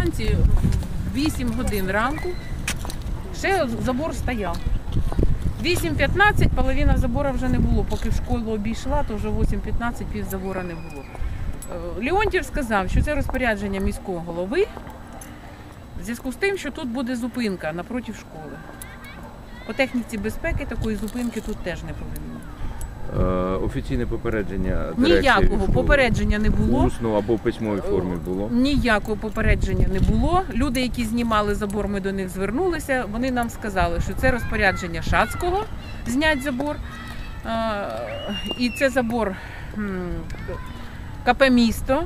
вранці, 8 годин ранку, ще забор стояв. 8.15, половина забора вже не було. Поки школу обійшла, то вже 8.15 пів забора не було. Е, Леонтів сказав, що це розпорядження міського голови в зв'язку з тим, що тут буде зупинка напроти школи. По техніці безпеки такої зупинки тут теж не повинно. Офіційне попередження дирекції Ніякого школи попередження не було. усно або в письмовій формі було. Ніякого попередження не було. Люди, які знімали забор, ми до них звернулися. Вони нам сказали, що це розпорядження Шацького знять забор. І це забор КП місто.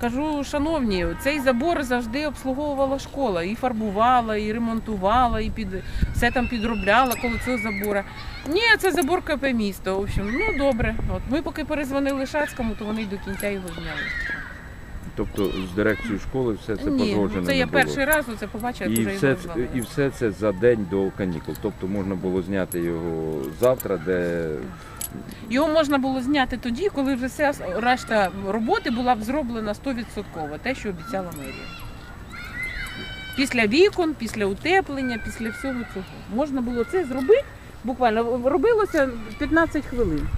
Кажу, шановні, цей забор завжди обслуговувала школа, і фарбувала, і ремонтувала, і під все там підробляла коло цього забора. Ні, це забор КП місто. В общем, ну добре. От ми поки перезвонили Шацькому, то вони до кінця його зняли. Тобто з дирекцією школи все це Ні, погоджено ну це не я було. перший раз це побачила, І все, це- і все це за день до канікул. Тобто можна було зняти його завтра, де Його можна було зняти тоді, коли вже вся решта роботи була б зроблена 100%, те, що обіцяла мерія. Після вікон, після утеплення, після всього цього. Можна було це зробити. Буквально робилося 15 хвилин.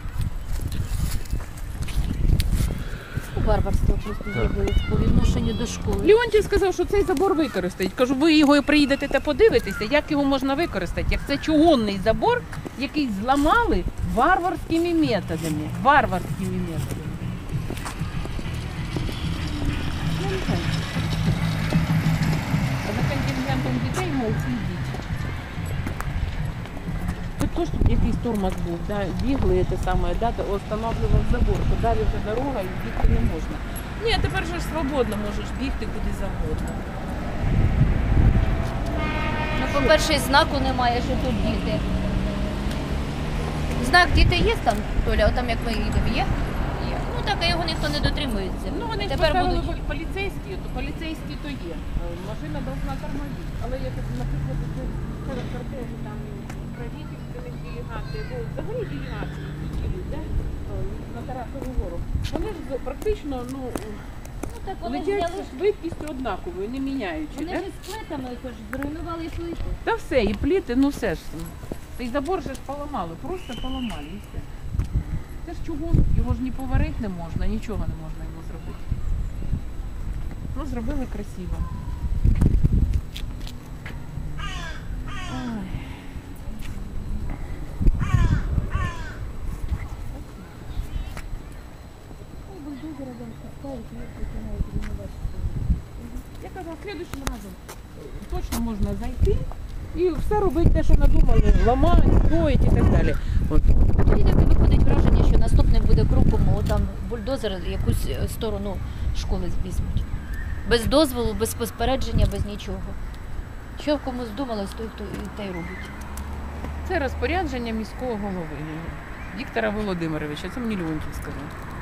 Варварство просто зробили по відношенню до школи. Леонтій сказав, що цей забор використають. Кажу, ви його приїдете та подивитеся, як його можна використати. Як це чугунний забор, який зламали варварськими методами. Варварськими методами. Ну, не знаю. А за контингентом дітей, мов, слідіть. Тут якийсь тормоз був, да, бігли те саме, да, то останавливав забор, то далі вже дорога і бігти не можна. Ні, тепер же ж свободно можеш бігти куди завгодно. Ну, по-перше, і знаку немає, що тут діти. Знак діти є там, Толя, отам як ми їдемо, є? Є. Ну так, а його ніхто не дотримується. Ну вони Тепер поставили будуть. поліцейські, то поліцейські то є. Е, Машина должна тормозити. Але як, наприклад, це кортежі там правительственних делегацій, бо взагалі делегації які їдуть, е, на Тарасову гору. Вони ж практично ну, Ну так вони ж летять зі швидкістю однаковою, не міняючи. Вони да? ж із плитами тож зруйнували і плити. Та все, і пліти, ну все ж. Цей забор же ж поламали, просто поламали і все. Це ж чугун, його ж ні поварити не можна, нічого не можна його зробити. Ну, зробили красиво. Я казала, следующим разом точно можна зайти і все робити те, що надумали, ламати, строїть і так далі. От. Виходить враження, що наступним буде кроком, там бульдозер якусь е, сторону школи візьмуть. Без дозволу, без спостереження, без нічого. Що комусь думалось, той хто і те й робить. Це розпорядження міського голови Віктора Володимировича. Це мені Леонтів сказав.